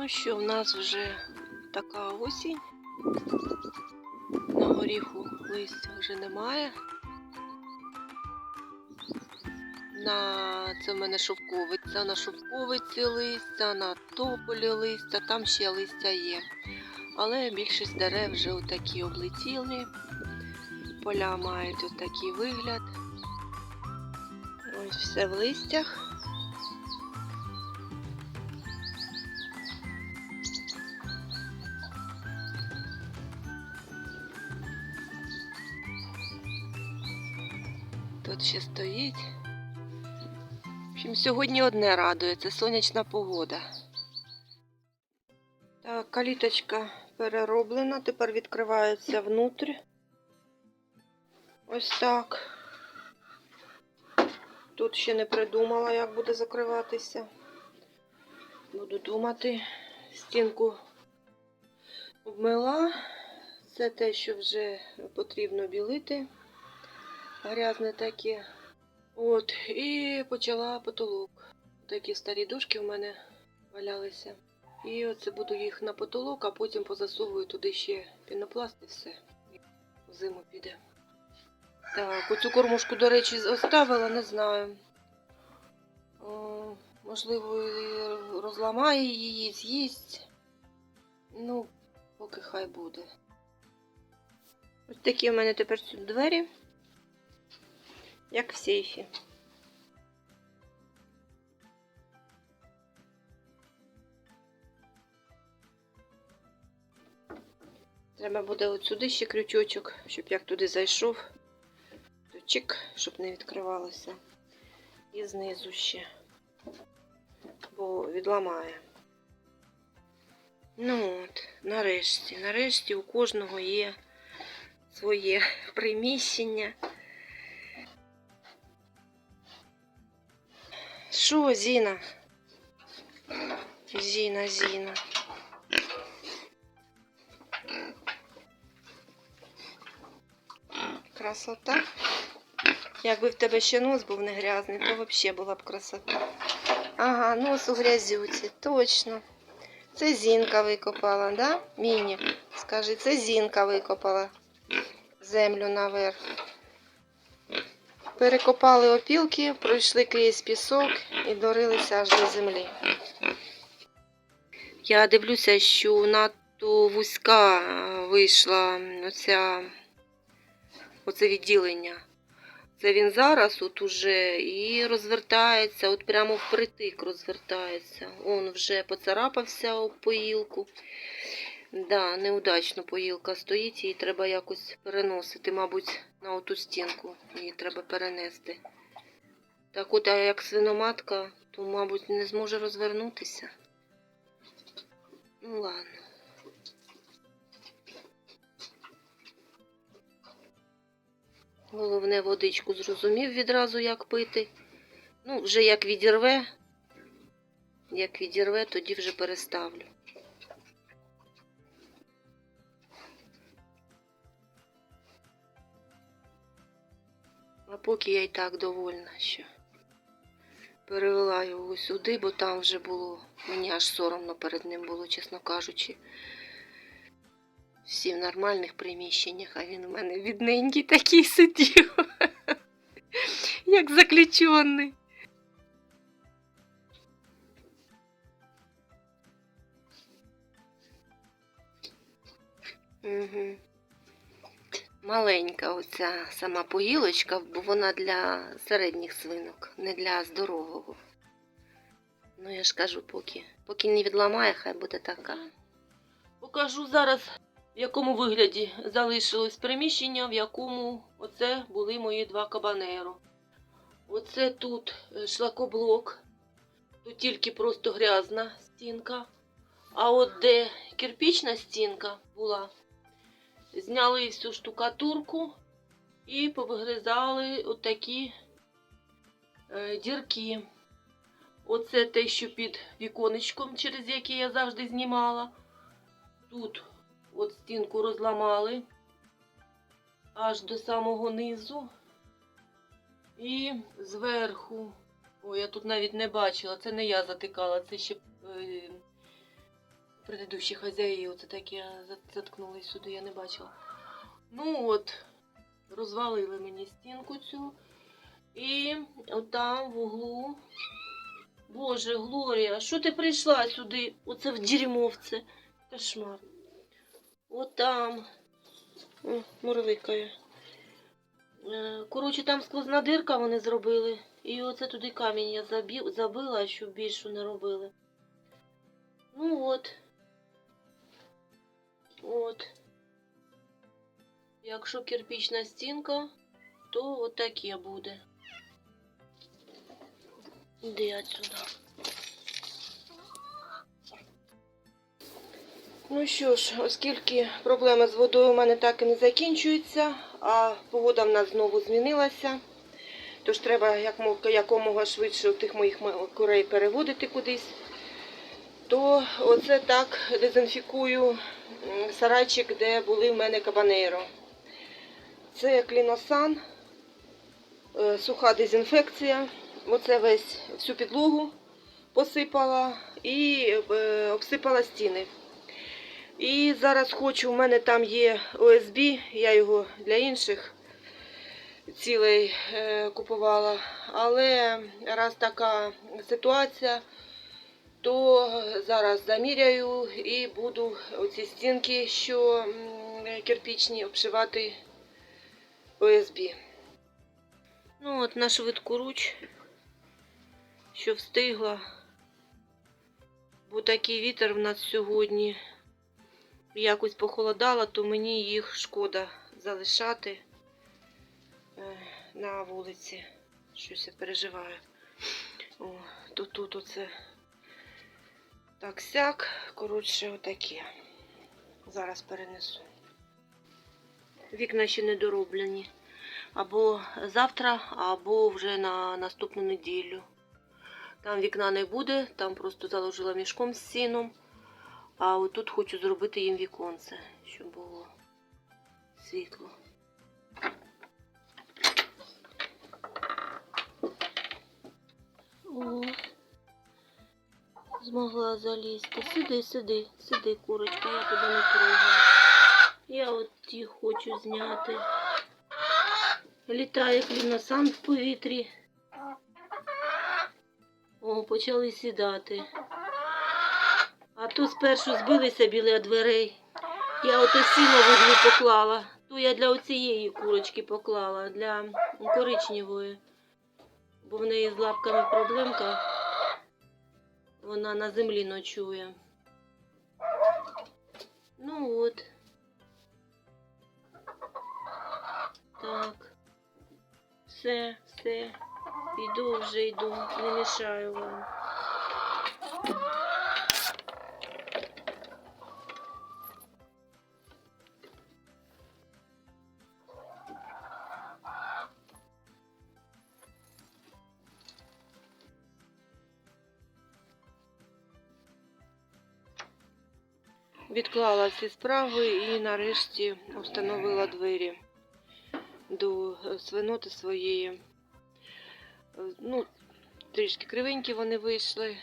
Ну що, в нас вже така осінь. На горіху листя вже немає. На це в мене шовковиця, на шовковиці листя, на тополі листя, там ще листя є. Але більшість дерев вже отакі облетіли. Поля мають отакий вигляд. Ось все в листях. Ще стоїть. В общем, сьогодні одне радує, це сонячна погода. Так, каліточка перероблена, тепер відкривається внутрі. Ось так. Тут ще не придумала, як буде закриватися. Буду думати. Стінку обмила. Це те, що вже потрібно білити. Грязне таке. От, і почала потолок. Такі старі дошки в мене валялися. І оце буду їх на потолок, а потім позасовую туди ще пінопласт і все. В зиму піде. Так, оцю кормушку, до речі, оставила, не знаю. О, можливо, розламає її, з'їсть. Ну, поки хай буде. Ось такі в мене тепер тут двері, як в сейфі. Треба буде от сюди ще крючочок, щоб як туди зайшов, то щоб не відкривалося. І знизу ще, бо відламає. Ну от, нарешті, нарешті у кожного є своє приміщення. Що, Зіна? Зіна, Зіна. Красота. Якби в тебе ще нос був не грязний, то взагалі була б красота. Ага, нос у грязюці, точно. Це Зінка викопала, да? Міні, скажи, це Зінка викопала землю наверх. Перекопали опілки, пройшли крізь пісок і дорилися аж до землі. Я дивлюся, що надто вузька е, вийшла оця, оце відділення. Це він зараз от уже і розвертається, от прямо впритик розвертається. Он вже поцарапався об поїлку. Да, неудачно поїлка стоїть, її треба якось переносити, мабуть, на оту стінку її треба перенести. Так от, а як свиноматка, то, мабуть, не зможе розвернутися. Ну ладно. Головне водичку зрозумів відразу, як пити. Ну, вже як відірве, як відірве, тоді вже переставлю. А поки я і так довольна, що перевела його сюди, бо там вже було, мені аж соромно перед ним було, чесно кажучи. Всі в нормальних приміщеннях, а він у мене відненький такий сидів, як заключений. Угу. Маленька оця сама поїлочка, бо вона для середніх свинок, не для здорового. Ну, я ж кажу, поки, поки не відламає, хай буде така. Покажу зараз, в якому вигляді залишилось приміщення, в якому оце були мої два кабанеру. Оце тут е, шлакоблок, тут тільки просто грязна стінка. А от де кирпічна стінка була, зняли всю штукатурку і повигризали отакі е, дірки. Оце те, що під віконечком, через яке я завжди знімала. Тут от стінку розламали аж до самого низу. І зверху. Ой, я тут навіть не бачила, це не я затикала, це ще е, предыдущі хазяї оце такі за- заткнулись сюди, я не бачила. Ну от, розвалили мені стінку цю. І отам в углу. Боже, Глорія, що ти прийшла сюди? Оце в дерьмовце. Кошмар. Отам. О, мурликає. Е, Коротше, там сквозна дирка вони зробили. І оце туди камінь я забила, щоб більше не робили. Ну от. От. Якщо кирпічна стінка, то от таке буде. Іди отсюда. Ну що ж, оскільки проблема з водою у мене так і не закінчується, а погода в нас знову змінилася. Тож треба якомога швидше тих моїх курей переводити кудись. То оце так дезінфікую сарайчик, де були в мене кабанейро. Це кліносан, е, суха дезінфекція. Оце весь всю підлогу посипала і е, обсипала стіни. І зараз хочу, у мене там є ОСБ, я його для інших цілей е, купувала. Але раз така ситуація, то зараз заміряю і буду оці стінки, що кирпічні, обшивати ОСБ. Ну от на швидку руч, що встигла. Бо такий вітер в нас сьогодні якось похолодало, то мені їх шкода залишати е, на вулиці. Щось я переживаю. О, то тут оце так сяк. Коротше, отаке. Зараз перенесу. Вікна ще не дороблені. Або завтра, або вже на наступну неділю. Там вікна не буде, там просто заложила мішком з сіном. А отут хочу зробити їм віконце, щоб було світло. О, змогла залізти. Сиди, сиди, сиди, курочка, я тебе не трогаю. Я от ті хочу зняти. Літає кліносан в повітрі. О, почали сідати. А то спершу збилися біля дверей. Я ото сіно в углу поклала. То я для оцієї курочки поклала, для коричневої. Бо в неї з лапками проблемка. Вона на землі ночує. Ну от. Так. Все, все. Йду вже йду. Не мішаю вам. Відклала всі справи і нарешті встановила двері до е, свиноти своєї. Е, Ну, трішки кривенькі вони вийшли.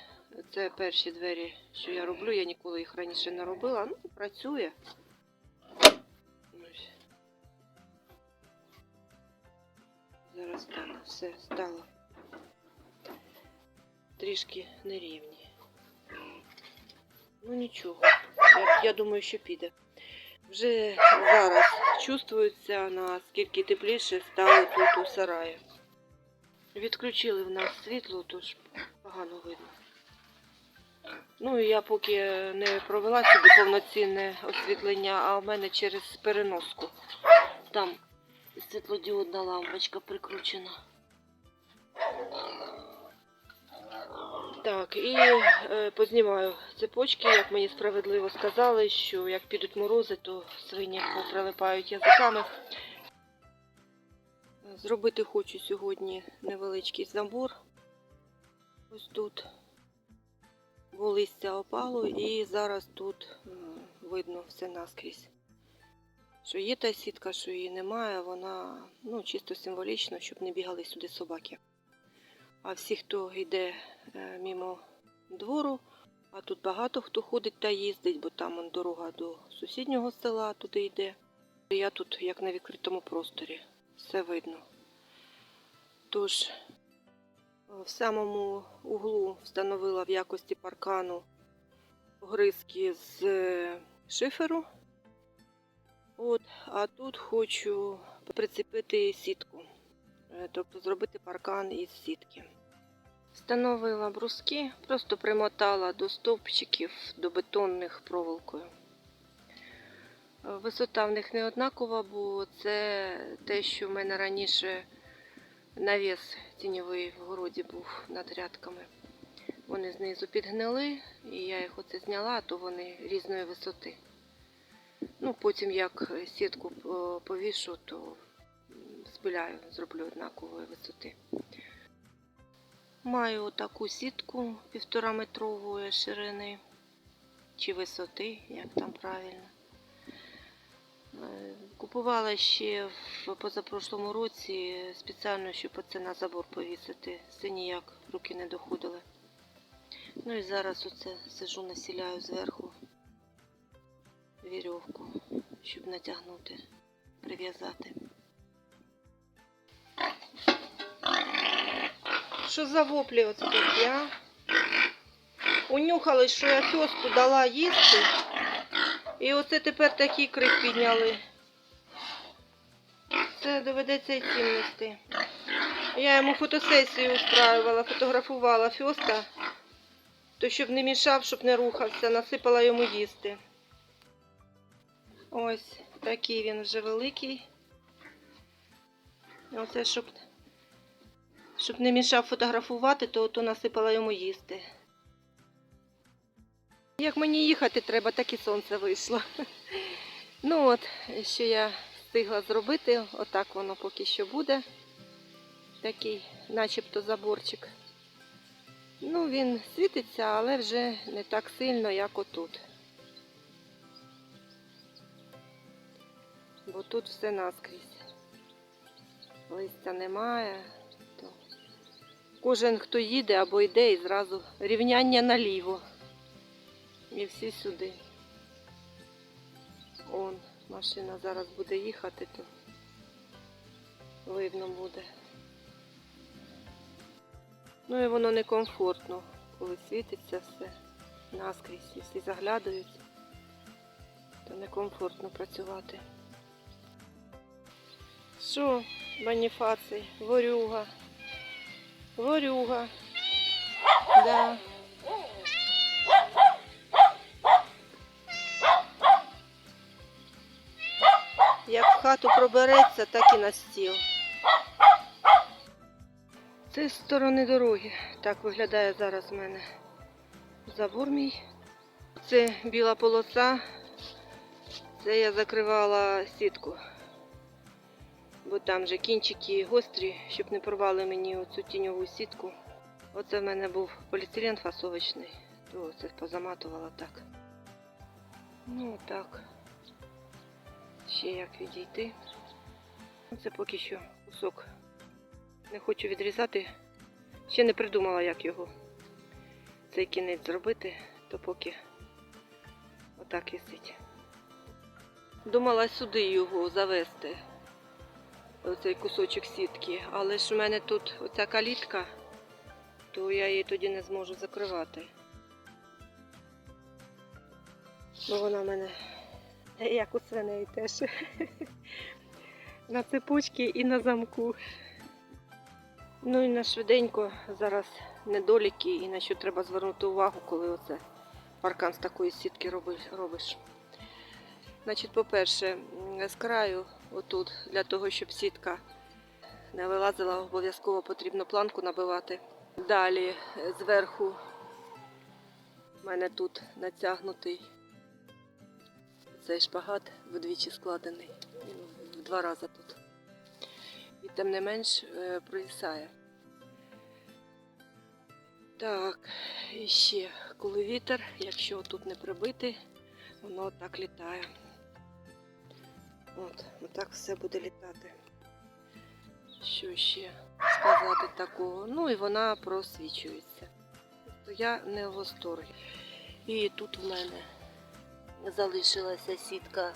Це перші двері, що я роблю. Я ніколи їх раніше не робила. Ну, працює. Зараз стало, все стало. Трішки нерівні. Ну нічого. Я, я думаю, що піде. Вже зараз чувствується, наскільки тепліше стало тут у сараї. Відключили в нас світло, тож погано видно. Ну і я поки не провела собі повноцінне освітлення, а в мене через переноску. Там світлодіодна лампочка прикручена. Так, і е, познімаю цепочки, як мені справедливо сказали, що як підуть морози, то свині поприлипають язиками. Зробити хочу сьогодні невеличкий забор. Ось тут. Бо листя опало і зараз тут видно все наскрізь. Що є та сітка, що її немає, вона ну, чисто символічно, щоб не бігали сюди собаки. А всі, хто йде е, мимо двору А тут багато хто ходить та їздить, бо там он дорога до сусіднього села туди йде. Я тут як на відкритому просторі. Все видно. Тож е, в самому углу встановила в якості паркану гризки з е, шиферу. От, а тут хочу прицепити сітку, тобто зробити паркан із сітки. Встановила бруски, просто примотала до стовпчиків, до бетонних проволокою. Висота в них не однакова, бо це те, що в мене раніше навіс тіньовий в городі був над рядками. Вони знизу підгнили, і я їх оце зняла, то вони різної висоти. Ну, потім як сітку е, повішу, то спиляю, зроблю однакової висоти. Маю таку сітку півтора метрової ширини чи висоти, як там правильно. Е, Купувала ще в позапрошлому році спеціально, щоб оце на забор повісити. Все ніяк руки не доходили. Ну і зараз оце сижу, насіляю зверху вірьовку, щоб натягнути, прив'язати. Що за воплі оце такі, а? Унюхали, що я фьосту дала їсти. І оце тепер такий крик підняли. Це доведеться і нести. Я йому фотосесію устраювала, фотографувала фьоста, то щоб не мішав, щоб не рухався, насипала йому їсти. Ось такий він вже великий. Оце щоб, щоб не мішав фотографувати, то, то насипала йому їсти. Як мені їхати треба, так і сонце вийшло. Ну от, що я встигла зробити, отак воно поки що буде. Такий, начебто, заборчик. Ну, він світиться, але вже не так сильно, як отут. Бо тут все наскрізь. Листя немає. Кожен, хто їде або йде, і зразу рівняння наліво. І всі сюди. Он, машина зараз буде їхати, то видно буде. Ну і воно некомфортно, коли світиться все наскрізь і всі заглядають, то некомфортно працювати. Що, Боніфацій, ворюга, ворюга, да. Як в хату пробереться, так і на стіл. Це з сторони дороги. Так виглядає зараз в мене забор мій. Це біла полоса. Це я закривала сітку. Бо там же кінчики гострі, щоб не порвали мені оцю тіньову сітку. Оце в мене був поліетилен фасовочний, то це позаматувала так. Ну так. Ще як відійти. Це поки що кусок. Не хочу відрізати. Ще не придумала, як його цей кінець зробити, то поки отак висить. Думала сюди його завести, оцей кусочок сітки, але ж у мене тут оця калітка, то я її тоді не зможу закривати. Бо вона в мене як у свиней теж. На цепочці і на замку. Ну і на швиденько зараз недоліки і на що треба звернути увагу, коли оце паркан з такої сітки робиш. Значить, по-перше, з краю, отут, для того, щоб сітка не вилазила, обов'язково потрібно планку набивати. Далі е, зверху в мене тут натягнутий цей шпагат вдвічі складений. В два рази тут. І тим не менш е, провісає. Так, і ще, коли вітер, якщо тут не прибити, воно так літає. От, отак все буде літати. Що ще сказати такого? Ну і вона просвічується. Тобто я не в восторгі. І тут в мене залишилася сітка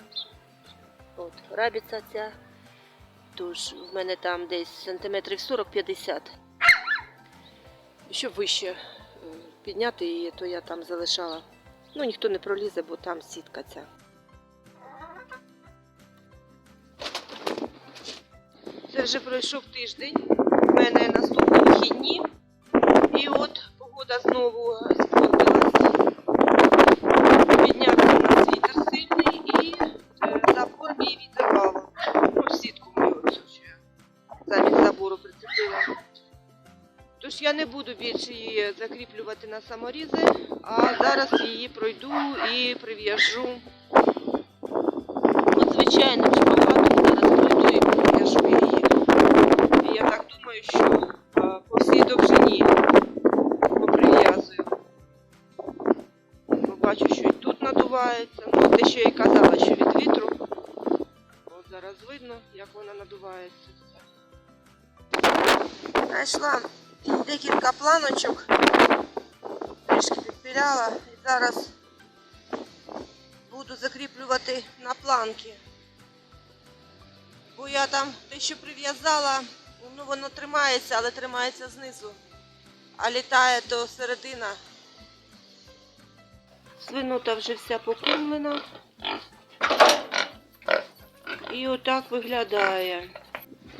от, рабіця ця. Тож в мене там десь сантиметрів 40-50. Щоб вище е, підняти її, то я там залишала. Ну, ніхто не пролізе, бо там сітка ця. Це вже пройшов тиждень. У мене наступні вихідні. І от погода знову спортилась. Піднявся у нас вітер сильний і е, забор мій відірвало. Ну, в сітку мою що я замість забору прицепила. Тож я не буду більше її закріплювати на саморізи, а зараз її пройду і прив'яжу. Знайшла декілька планочок, трішки підпіляла і зараз буду закріплювати на планки. Бо я там те, що прив'язала, ну воно тримається, але тримається знизу, а літає до середина. Свинота вже вся покормлена. І отак виглядає.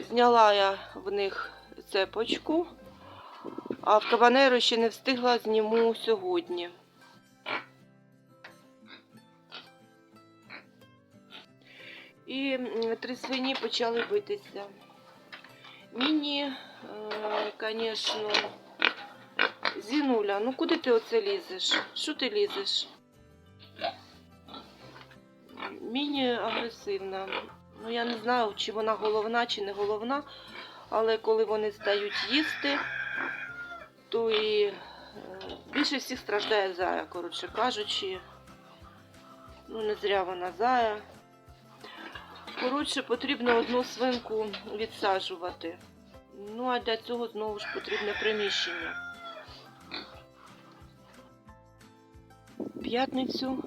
Зняла я в них цепочку, а в кабанеру ще не встигла зніму сьогодні. І три свині почали битися. Міні, звісно, Зінуля, ну куди ти оце лізеш? Що ти лізеш? Міні агресивна. Ну я не знаю, чи вона головна, чи не головна, але коли вони стають їсти, то і е, більше всіх страждає зая, коротше кажучи. Ну, не зря вона зая. Коротше, потрібно одну свинку відсаджувати. Ну, а для цього знову ж потрібне приміщення. П'ятницю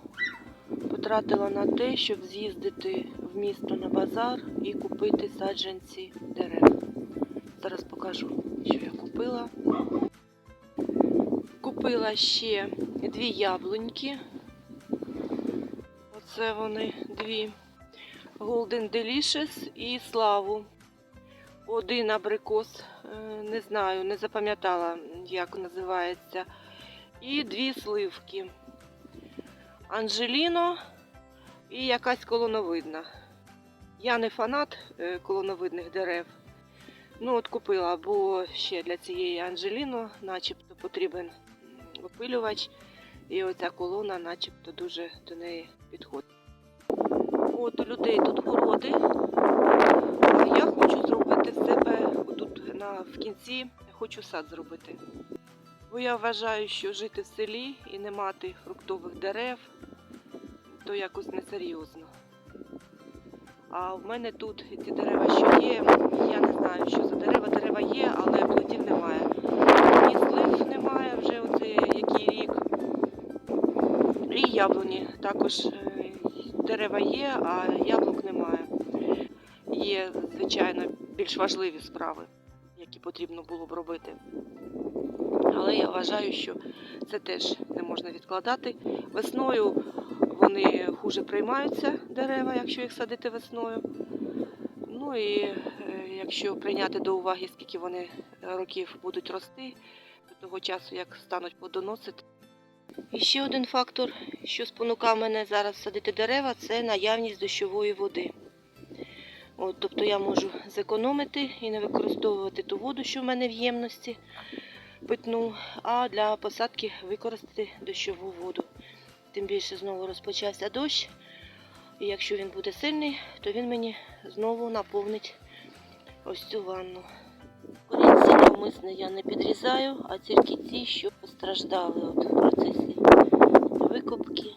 потратила на те, щоб з'їздити в місто на базар і купити саджанці дерев. Зараз покажу, що я купила. Купила ще дві яблуньки. Оце вони дві. Golden Delicious і Славу. Один абрикос, е, не знаю, не запам'ятала, як називається. І дві сливки. Анжеліно і якась колоновидна. Я не фанат е, колоновидних дерев. Ну, от купила, бо ще для цієї Анжеліно начебто потрібен опилювач. І оця колона начебто дуже до неї підходить. От у людей тут городи. Я хочу зробити себе тут на, в кінці, хочу сад зробити. Бо я вважаю, що жити в селі і не мати фруктових дерев, то якось несерйозно. А в мене тут ці дерева, що є, я не знаю, що за дерева. Дерева є, але плодів немає. Ні слив немає вже оце який рік. І яблуні також е, дерева є, а яблук немає. Є, звичайно, більш важливі справи, які потрібно було б робити. Але я вважаю, що це теж не можна відкладати. Весною вони хуже приймаються дерева, якщо їх садити весною. Ну і е, якщо прийняти до уваги, скільки вони років будуть рости, до того часу, як стануть плодоносити. І ще один фактор, що спонукав мене зараз садити дерева, це наявність дощової води. От, тобто я можу зекономити і не використовувати ту воду, що в мене в ємності питну, а для посадки використати дощову воду. Тим більше знову розпочався дощ. І якщо він буде сильний, то він мені знову наповнить ось цю ванну. Корінці навмисне я не підрізаю, а тільки ті, що постраждали от в процесі викопки,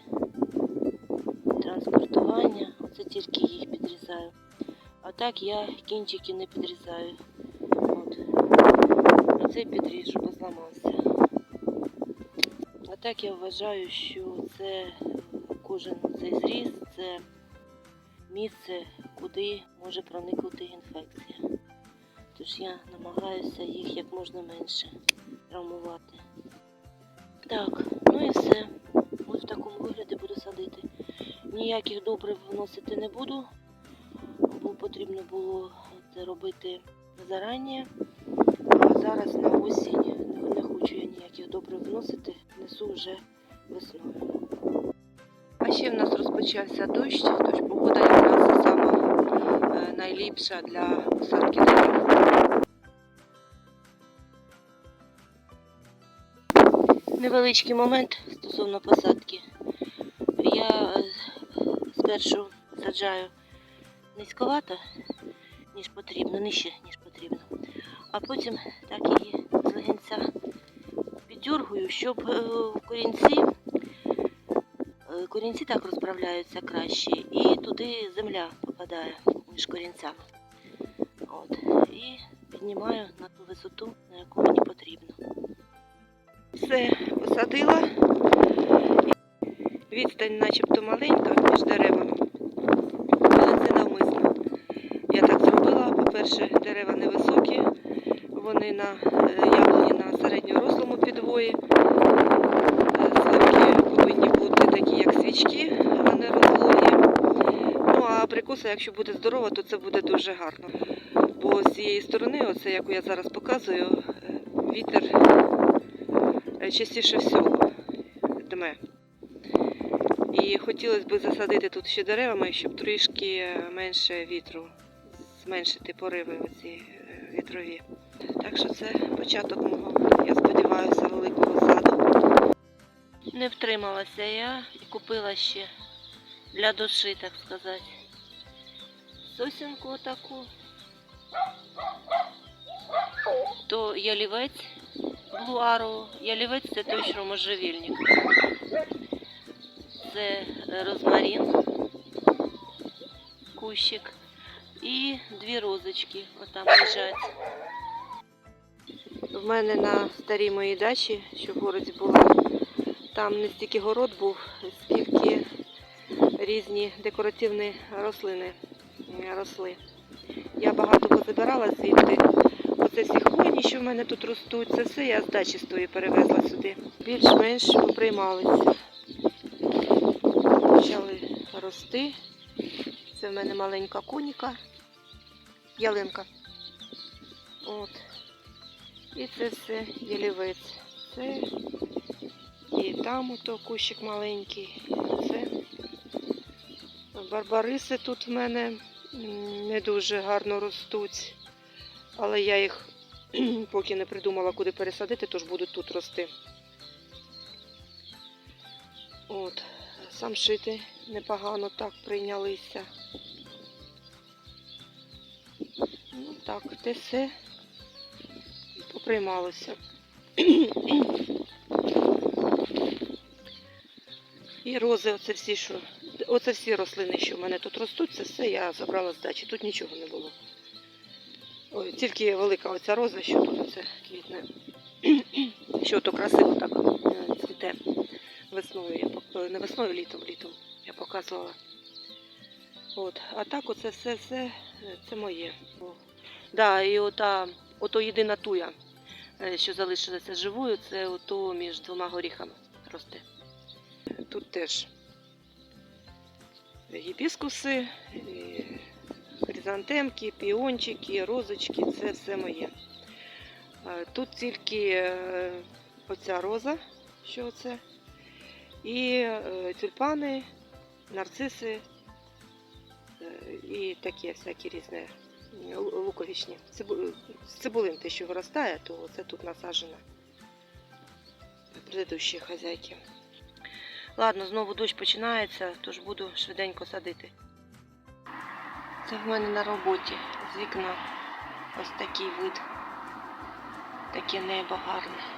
транспортування. Оце тільки їх підрізаю. А так я кінчики не підрізаю. От. Оцей підріжу, бо зламався. А так я вважаю, що це кожен цей зріз це місце, куди може проникнути інфекція. Тож я намагаюся їх як можна менше травмувати. Так, ну і все. Ось в такому вигляді буду садити. Ніяких добрив вносити не буду, бо потрібно було це робити зарані. А зараз на осінь не- не хочу я ніяких добрив вносити, несу вже весною. А ще в нас розпочався дощ, тож погода якраз сама е, найліпша для посадки дерев. Невеличкий момент стосовно посадки. Я е, спершу саджаю низьковато, ніж потрібно, нижче, ніж потрібно. А потім так її з легенця піддергую, щоб е, в корінці, корінці так розправляються краще, і туди земля попадає між корінцями. От. І піднімаю на ту висоту, на яку мені потрібно. Все, посадила. Відстань начебто маленька між деревами, але це навмисно. Я так зробила. По-перше, дерева невисокі, вони на е, яблуні на середньорослому підвої. Е, Сливки повинні бути такі, як свічки, а не розлогі. Ну а якщо буде здорова, то це буде дуже гарно. Бо з цієї сторони, оце яку я зараз показую, е, вітер е, частіше всього дме. І хотілося б засадити тут ще деревами, щоб трішки менше вітру, зменшити пориви оці е, вітрові. Так що це початок мого, я сподіваюся, великого саду. Не втрималася я і купила ще для душі, так сказати. Сосінку отаку. То ялівець блуару. Ялівець це той, що можжевільник. Це розмарин, кущик і дві розочки отам лежать. В мене на старій моїй дачі, що в городі була, там не стільки город був, скільки різні декоративні рослини росли. Я багато позабирала звідти. Оце всі хвойні, що в мене тут ростуть, це все я з дачі з тої перевезла сюди. Більш-менш поприймалися почали рости. Це в мене маленька коніка, ялинка. От. І це все ялівець. Це і там ото кущик маленький. Це барбариси тут в мене не дуже гарно ростуть, але я їх поки не придумала, куди пересадити, тож будуть тут рости. От. Сам шити непогано так прийнялися. Ну так, те все поприймалося. І рози, оце всі, що, оце всі рослини, що в мене тут ростуть, це все я забрала з дачі. Тут нічого не було. Ой, тільки велика оця роза, що тут оце квітне. Що то красиво так е, цвіте весною, я не весною, літом, літом я показувала. От. А так оце все, все е, це моє. О. Да, і ота, ото єдина туя, е, що залишилася живою, це ото між двома горіхами росте. Тут теж гібіскуси, хризантемки, піончики, розочки, це все моє. Е, Тут тільки е, оця роза, що це, і е, тюльпани, нарциси і такі всякі різні лу- луковичні. З цибулин те, що виростає, то це тут насаджено предыдущі хазяйки. Ладно, знову дощ починається, тож буду швиденько садити. Це в мене на роботі з вікна ось такий вид. Таке небо гарне.